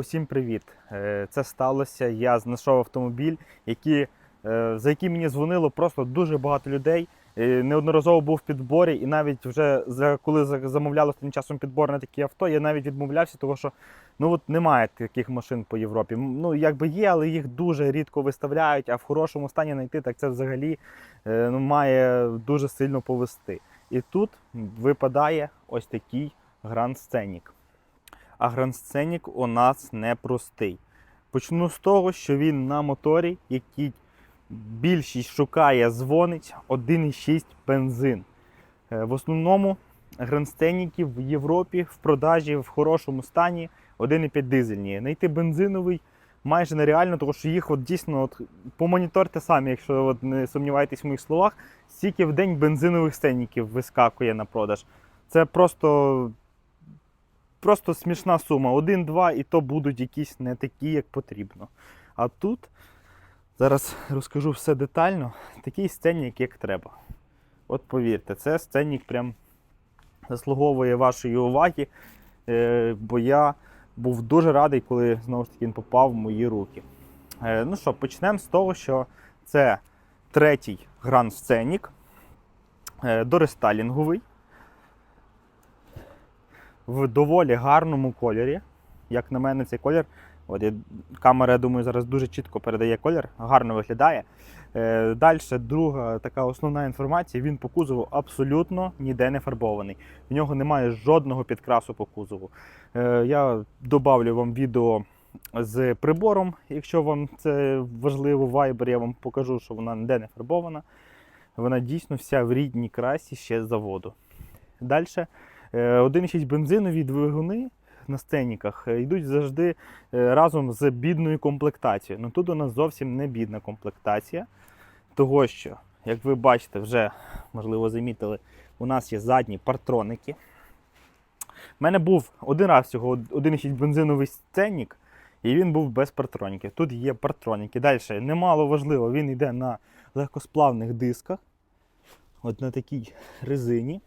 Усім привіт! Е, Це сталося. Я знайшов автомобіль, який, е, за який мені дзвонило просто дуже багато людей. Е, Неодноразово був в підборі, і навіть вже коли за- замовляли тим часом підбор на такі авто, я навіть відмовлявся, тому що ну от немає таких машин по Європі. Ну якби є, але їх дуже рідко виставляють. А в хорошому стані знайти так це взагалі ну, має дуже сильно повести. І тут випадає ось такий Grand Scenic. А Scenic у нас непростий. Почну з того, що він на моторі, який більшість шукає, дзвонить 1,6 бензин. Е, В основному Scenic в Європі в продажі в хорошому стані 1,5 дизельні. Знайти бензиновий майже нереально, тому що їх от дійсно от, помоніторте самі, якщо от не сумніваєтесь в моїх словах, стільки в день бензинових сценіків вискакує на продаж. Це просто просто смішна сума. Один-два, і то будуть якісь не такі, як потрібно. А тут зараз розкажу все детально. Такий сценник, як треба. От повірте, це сценник прям заслуговує вашої уваги, е, бо я був дуже радий, коли знову ж таки він попав в мої руки. Е, Ну що, почнемо з того, що це третій гранд сценік, дорестайлінговий в доволі гарному кольорі. Як на мене, цей колір. От я, камера, я думаю, зараз дуже чітко передає колір, гарно виглядає. Е, Далі, друга така основна інформація: він по кузову абсолютно ніде не фарбований. В нього немає жодного підкрасу по кузову. Е, я добавлю вам відео з прибором, якщо вам це важливо, в Viber я вам покажу, що вона ніде не фарбована. Вона дійсно вся в рідній красі ще з заводу. Далі. 1,6 бензинові двигуни на сценіках е, йдуть завжди е, разом з бідною комплектацією. Ну тут у нас зовсім не бідна комплектація, того що, як ви бачите, вже можливо замітили, у нас є задні партроники. У мене був один раз всього 1,6 бензиновий сценік, і він був без партроніків. Тут є партроніки. Далі, немало важливо, він йде на легкосплавних дисках, от на такій резині.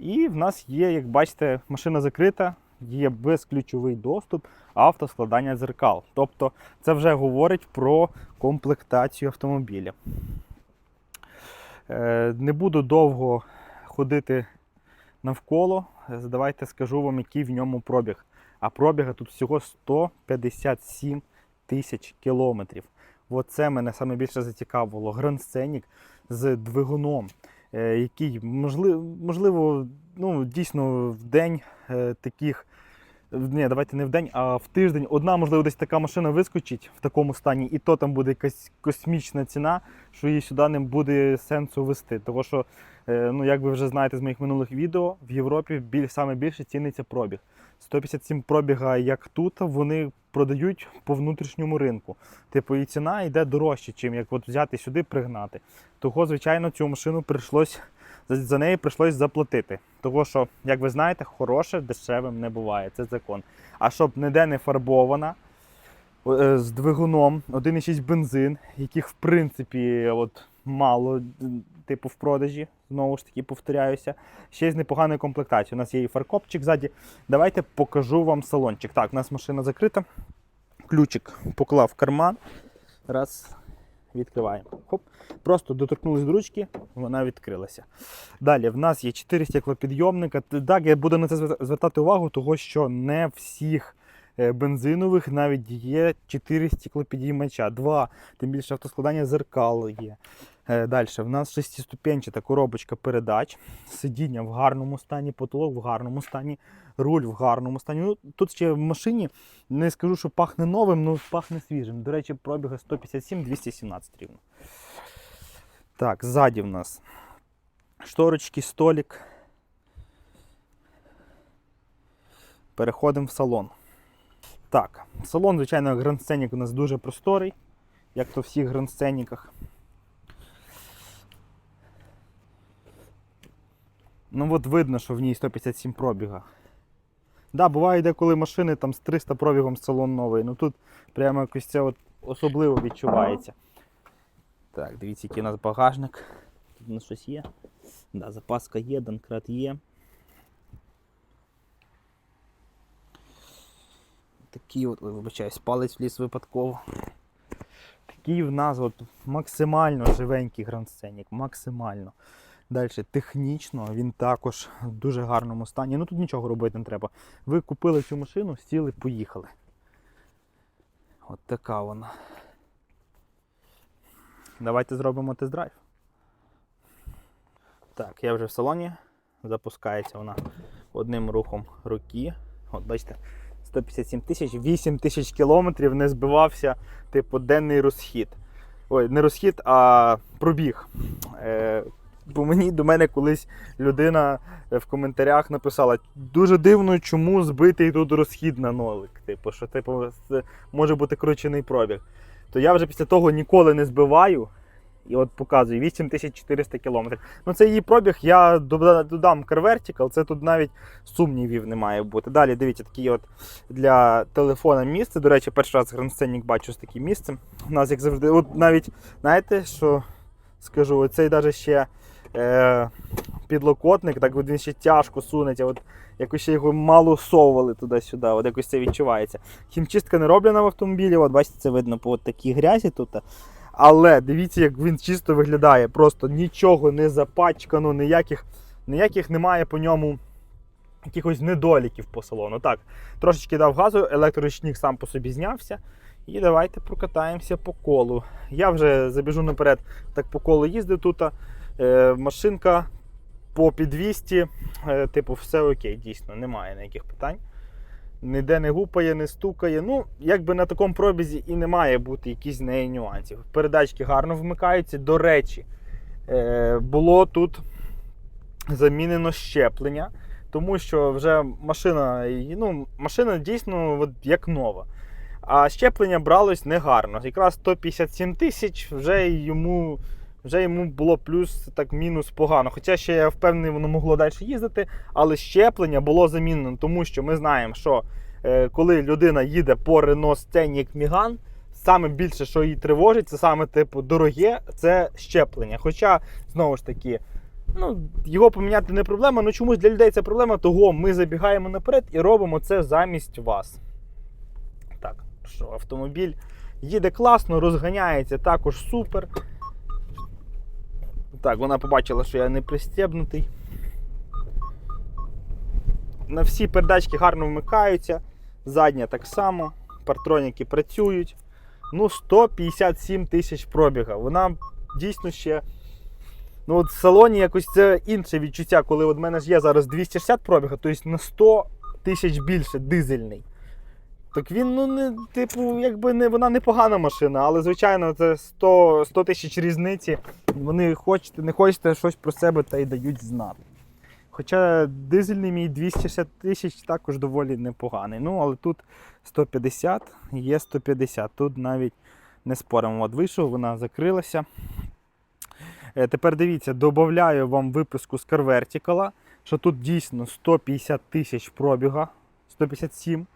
І в нас є, як бачите, машина закрита, є безключовий доступ, автоскладання дзеркал. Тобто це вже говорить про комплектацію автомобіля. Е, Не буду довго ходити навколо. Давайте скажу вам, який в ньому пробіг. А пробіга тут всього 157 тисяч кілометрів. Оце мене саме більше зацікавило. Grand Scenic з двигуном який можливо, можливо ну, дійсно в день е, таких. Ні, давайте не в день, а в тиждень одна, можливо, десь така машина вискочить в такому стані, і то там буде якась космічна ціна, що її сюди не буде сенсу вести. Тому що, е, ну, як ви вже знаєте з моїх минулих відео, в Європі біль, саме більше ціниться пробіг. 157 пробіга, як тут, вони продають по внутрішньому ринку. Типу, і ціна йде дорожче, чим як от взяти сюди пригнати. Того, звичайно, цю машину прийшлось за- неї прийшлось заплатити. Того, що, як ви знаєте, хороше дешевим не буває. Це закон. А щоб ніде не фарбована, е, з двигуном 1,6 бензин, яких в принципі от, мало типу в продажі, знову ж таки повторяюся. Ще з непоганою комплектацією. У нас є і фаркопчик ззаді. Давайте покажу вам салончик. Так, у нас машина закрита. Ключик поклав в карман. Раз. Відкриваємо. Хоп. Просто доторкнулись до ручки, вона відкрилася. Далі в нас є 4 стеклопідйомника. Так, я буду на це звертати увагу, того що не всіх бензинових навіть є 4 стеклопідіймача. Два, тим більше автоскладання зеркал є. Далі, в нас шестиступенчата коробочка передач, сидіння в гарному стані, потолок в гарному стані, руль в гарному стані. Ну, тут ще в машині не скажу, що пахне новим, але пахне свіжим. До речі, пробіга 157-217 рівно. Так, ззаді в нас шторочки, столик. Переходимо в салон. Так, салон, звичайно, Grand Scenic у нас дуже просторий, як то в всіх Grand Scenic'ах. Ну от видно, що в ній 157 пробіга. Да, буває деколи машини там з 300 пробігом салон новий. Ну тут прямо якось це от особливо відчувається. Так, дивіться, який у нас багажник. Тут у нас щось є. Да, запаска є, донкрат є. Такий от, вибачаюсь, палець вліз випадково. Такий в нас от максимально живенький Scenic, максимально. Далі технічно він також в дуже гарному стані. Ну тут нічого робити не треба. Ви купили цю машину, сіли, поїхали. От така вона. Давайте зробимо тест-драйв. Так, я вже в салоні. Запускається вона одним рухом руки. От бачите, 157 тисяч, 8 тисяч кілометрів не збивався, типу, денний розхід. Ой, не розхід, а пробіг. Е, бо мені до мене колись людина в коментарях написала: дуже дивно, чому збитий тут розхід на нолик. Типу, що типу, може бути кручений пробіг. То я вже після того ніколи не збиваю. І от показую 8400 км. Ну це її пробіг, я додам CarVertical, це тут навіть сумнівів не має бути. Далі дивіться, такі от для телефона місце. До речі, перший раз Grand бачу з таким місцем. У нас, як завжди, от навіть, знаєте, що скажу, оцей навіть ще е, підлокотник, так він ще тяжко сунеться. От якось ще його мало совували туди-сюди, от якось це відчувається. Хімчистка не роблена в автомобілі, от бачите, це видно по от такій грязі тут. Але дивіться, як він чисто виглядає. Просто нічого не запачкано, ніяких, ніяких немає по ньому якихось недоліків по салону. Так, трошечки дав газу, електроручник сам по собі знявся. І давайте прокатаємося по колу. Я вже забіжу наперед, так по колу їздив тут. Е, машинка по під 200, е, типу, все окей, дійсно, немає ніяких питань. Ніде не гупає, не стукає. Ну, якби на такому пробізі і не має бути якісь неї нюансів. Передачки гарно вмикаються. До речі, е, було тут замінено щеплення, тому що вже машина, ну, машина дійсно от, як нова. А щеплення бралось негарно. Якраз 157 тисяч вже йому. Вже йому було плюс так мінус погано. Хоча ще я впевнений, воно могло далі їздити, але щеплення було замінено, тому що ми знаємо, що е, коли людина їде по Renault Scenic Megane, саме більше, що її тривожить, це саме типу дороге, це щеплення. Хоча, знову ж таки, ну, його поміняти не проблема, але чомусь для людей це проблема, того ми забігаємо наперед і робимо це замість вас. Так, що автомобіль їде класно, розганяється також супер. Так, вона побачила, що я не пристебнутий. На всі передачки гарно вмикаються. Задня так само. Партроніки працюють. Ну, 157 тисяч пробіга. Вона дійсно ще. Ну, от в салоні якось це інше відчуття, коли от в мене ж є зараз 260 пробіга, тобто на 100 тисяч більше дизельний. Так він, ну, не, типу, якби не вона непогана машина, але звичайно, це 100 100 тисяч різниці. Вони хочете, не хочете щось про себе та й дають знати. Хоча дизельний мій 260 тисяч також доволі непоганий. Ну, але тут 150, є 150. Тут навіть не споримо. От вийшов, вона закрилася. Е, Тепер дивіться, додаю вам виписку з CarVertical, що тут дійсно 150 тисяч пробіга, 157.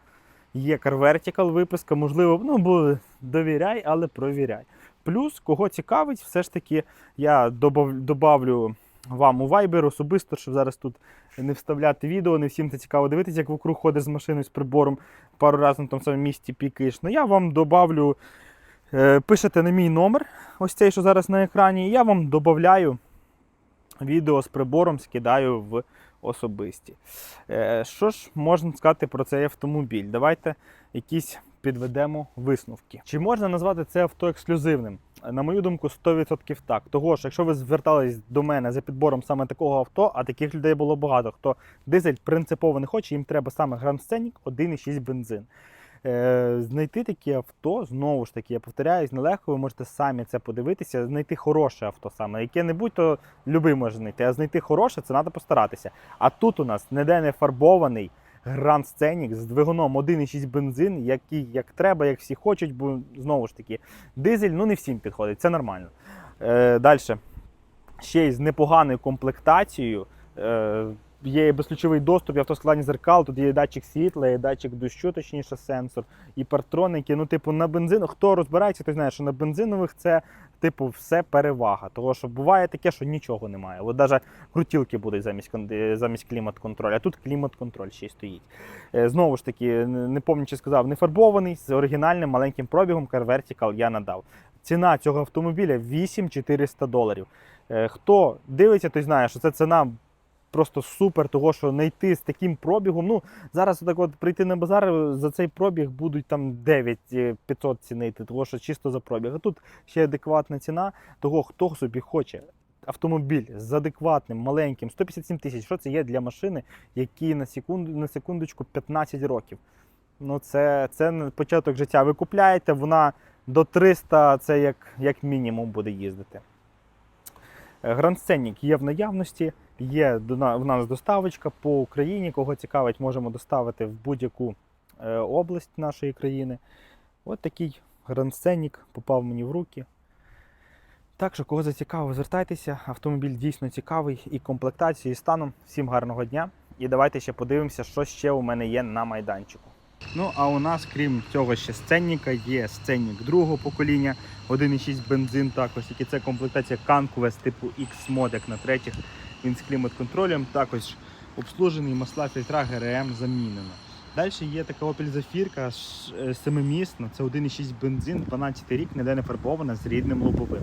Є CarVertical виписка, можливо, ну, бо довіряй, але провіряй. Плюс, кого цікавить, все ж таки я добав- добавлю вам у Viber особисто, щоб зараз тут не вставляти відео, не всім це цікаво дивитися, як вокруг ходиш з машиною з прибором пару разів на тому самому місці пікаєш. Ну я вам добавлю, е, пишете на мій номер, ось цей, що зараз на екрані, і я вам додаю відео з прибором, скидаю в особисті. Е, Що ж можна сказати про цей автомобіль? Давайте якісь підведемо висновки. Чи можна назвати це авто ексклюзивним? На мою думку, 100% так. Того ж, якщо ви звертались до мене за підбором саме такого авто, а таких людей було багато, хто дизель принципово не хоче, їм треба саме Grand Scenic 1,6 бензин. Е, знайти такі авто, знову ж таки, я повторяюсь, нелегко, ви можете самі це подивитися, знайти хороше авто саме. Яке-небудь, то любий може знайти, а знайти хороше це треба постаратися. А тут у нас ніде не фарбований Grand Scenic з двигуном 1,6 бензин, який як треба, як всі хочуть, бо знову ж таки, дизель ну не всім підходить, це нормально. Е, Далі. Ще й з непоганою комплектацією. Е, є безключовий доступ, і автоскладні зеркал, тут є датчик світла, і датчик дощу, точніше, сенсор, і партроники. Ну, типу, на бензин, хто розбирається, той знає, що на бензинових це, типу, все перевага. Тому що буває таке, що нічого немає. От навіть крутілки будуть замість, замість клімат-контролю, а тут клімат-контроль ще й стоїть. Е, Знову ж таки, не пам'ятаю, сказав, не фарбований, з оригінальним маленьким пробігом Car Vertical я надав. Ціна цього автомобіля 8400 доларів. Е, Хто дивиться, той знає, що це ціна просто супер, того що знайти з таким пробігом. Ну, зараз так от прийти на базар е, за цей пробіг будуть там 9500 цінити, того що чисто за пробіг. А тут ще адекватна ціна того, хто собі хоче. Автомобіль з адекватним, маленьким, 157 тисяч. Що це є для машини, які на секунду на секундочку 15 років. Ну, це, це початок життя. Ви купляєте, вона до 300 це як, як мінімум буде їздити. Гранд Сценік є в наявності, є в нас доставочка по Україні. Кого цікавить, можемо доставити в будь-яку е, область нашої країни. От такий Сценік попав мені в руки. Так що, кого зацікавив, звертайтеся. Автомобіль дійсно цікавий і комплектацією, і станом. Всім гарного дня. І давайте ще подивимося, що ще у мене є на майданчику. Ну, а у нас, крім цього, ще сценніка, є сценнік другого покоління, 1,6 бензин також, тільки це комплектація Conquest типу X-Mod, як на третіх. Він з клімат-контролем, також обслужений, масла фільтра ГРМ замінено. Далі є така Opel Zafirka ш- е, семимісна, це 1,6 бензин, 12 рік, ніде не фарбована з рідним лобовим.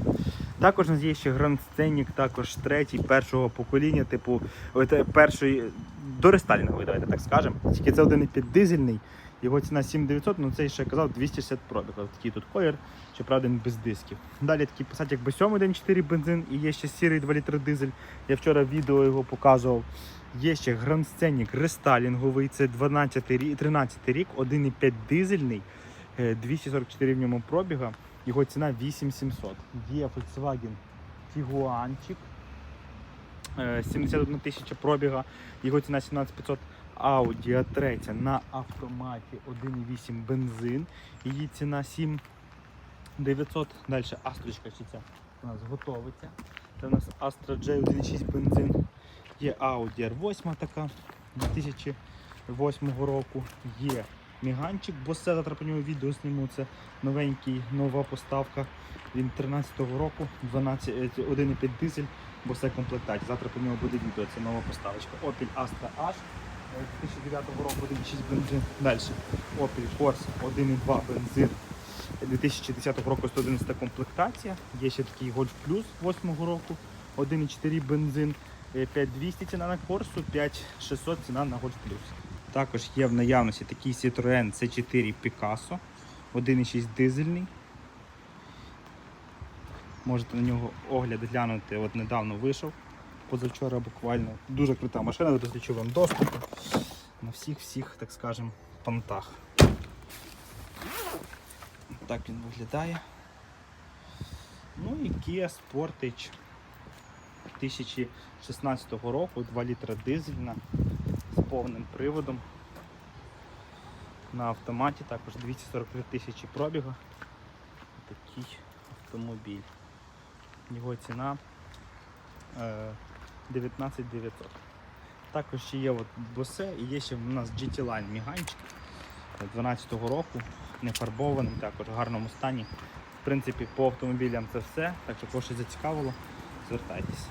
Також у нас є ще Grand Scenic, також третій, першого покоління, типу е, першої до рестайлінгової, давайте так скажемо. Тільки це 1,5 дизельний, його ціна 7900, ну цей ще казав 260 пробіг. Ось Такий тут колір, щоправда, він без дисків. Далі такий писать, якби 7 1,4 бензин і є ще сірий 2 літри дизель. Я вчора відео його показував. Є ще Grand Scenic рестайлінговий, це 12 13 рік, 1,5 дизельний, е, 244 в ньому пробіга, його ціна 8700. Є Volkswagen Tiguanчик, е, 71 тисяча пробіга, його ціна 17500. Audi A3 на автоматі 1,8 бензин, її ціна 7900. Далі Астрочка ще ця у нас готовиться. Це у нас Astra J 1,6 бензин. Є Audi R8 така 2008 року. Є Міганчик, бо це завтра по нього відео зніму. Це новенький, нова поставка. Він 13-го року, 12, е, 1,5 дизель, бо це комплектація. Завтра по нього буде відео, це нова поставочка. Opel Astra H 2009 року 1,6 бензин. Далі Opel Corsa 1,2 бензин. 2010 року 111 комплектація. Є ще такий Golf Plus 8 року, 1,4 бензин. Е, 5200 ціна на Корсу, 5600 ціна на Golf Plus. Також є в наявності такий Citroën C4 Picasso, 1,6 дизельний. Можете на нього огляд глянути, от недавно вийшов, позавчора буквально. Дуже крута машина, до ключовим доступом на всіх-всіх, так скажемо, понтах. Так він виглядає. Ну і Kia Sportage 2016 року, 2 літра дизельна з повним приводом. На автоматі також 243 тисячі пробігу. Такий автомобіль. Його ціна е, 19 900. Також є от босе і є ще в нас GT Line Міганчик 12-го року, не фарбований, також в гарному стані. В принципі, по автомобілям це все. Так що кого щось зацікавило, звертайтесь.